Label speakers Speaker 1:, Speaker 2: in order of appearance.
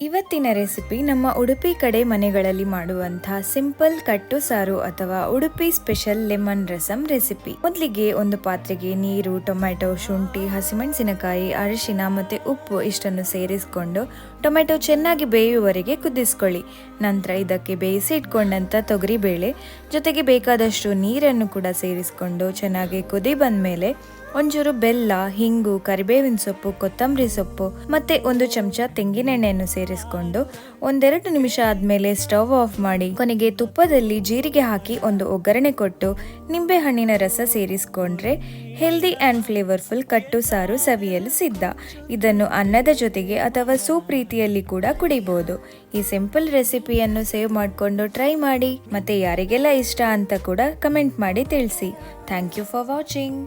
Speaker 1: ಇವತ್ತಿನ ರೆಸಿಪಿ ನಮ್ಮ ಉಡುಪಿ ಕಡೆ ಮನೆಗಳಲ್ಲಿ ಮಾಡುವಂತಹ ಸಿಂಪಲ್ ಕಟ್ಟು ಸಾರು ಅಥವಾ Udupi special lemon rasam recipe. ಮೊದಲಿಗೆ ಒಂದು ಪಾತ್ರೆಗೆ ನೀರು, ಟೊಮ್ಯಾಟೊ, ಶುಂಠಿ, ಹಸಿಮೆಣಸಿನಕಾಯಿ, ಅರಿಶಿನ ಮತ್ತೆ ಉಪ್ಪು ಇಷ್ಟನ್ನು ಸೇರಿಸಿಕೊಂಡು ಟೊಮೆಟೊ ಚೆನ್ನಾಗಿ ಬೇಯುವವರೆಗೆ ಕುದಿಸ್ಕೊಳ್ಳಿ. ನಂತರ ಇದಕ್ಕೆ ಬೇಯಿಸಿ ಇಟ್ಕೊಂಡಂತ ತೊಗರಿಬೇಳೆ ಜೊತೆಗೆ ಬೇಕಾದಷ್ಟು ನೀರನ್ನು ಕೂಡ ಸೇರಿಸಿಕೊಂಡು ಚೆನ್ನಾಗಿ ಕುದಿ ಬಂದ್ಮೇಲೆ ಒಂಚೂರು ಬೆಲ್ಲ, ಹಿಂಗು, ಕರಿಬೇವಿನ ಸೊಪ್ಪು, ಕೊತ್ತಂಬರಿ ಸೊಪ್ಪು ಮತ್ತೆ ಒಂದು ಚಮಚ ತೆಂಗಿನೆಣ್ಣೆಯನ್ನು ಸೇರಿಸಿಕೊಂಡು ಒಂದೆರಡು ನಿಮಿಷ ಆದ್ಮೇಲೆ ಸ್ಟವ್ ಆಫ್ ಮಾಡಿ ಕೊನೆಗೆ ತುಪ್ಪದಲ್ಲಿ ಜೀರಿಗೆ ಹಾಕಿ ಒಂದು ಒಗ್ಗರಣೆ ಕೊಟ್ಟು ನಿಂಬೆ ಹಣ್ಣಿನ ರಸ ಸೇರಿಸಿಕೊಂಡ್ರೆ ಹೆಲ್ದಿ ಆ್ಯಂಡ್ ಫ್ಲೇವರ್ಫುಲ್ ಕಟ್ಟು ಸಾರು ಸವಿಯಲು ಸಿದ್ಧ. ಇದನ್ನು ಅನ್ನದ ಜೊತೆಗೆ ಅಥವಾ ಸೂಪ್ ರೀತಿಯಲ್ಲಿ ಕೂಡ ಕುಡಿಬಹುದು ಈ ಸಿಂಪಲ್ ರೆಸಿಪಿಯನ್ನು ಸೇವ್ ಮಾಡಿಕೊಂಡು ಟ್ರೈ ಮಾಡಿ. ಮತ್ತೆ ಯಾರಿಗೆಲ್ಲ ಇಷ್ಟ ಅಂತ ಕೂಡ ಕಮೆಂಟ್ ಮಾಡಿ ತಿಳಿಸಿ. Thank you for watching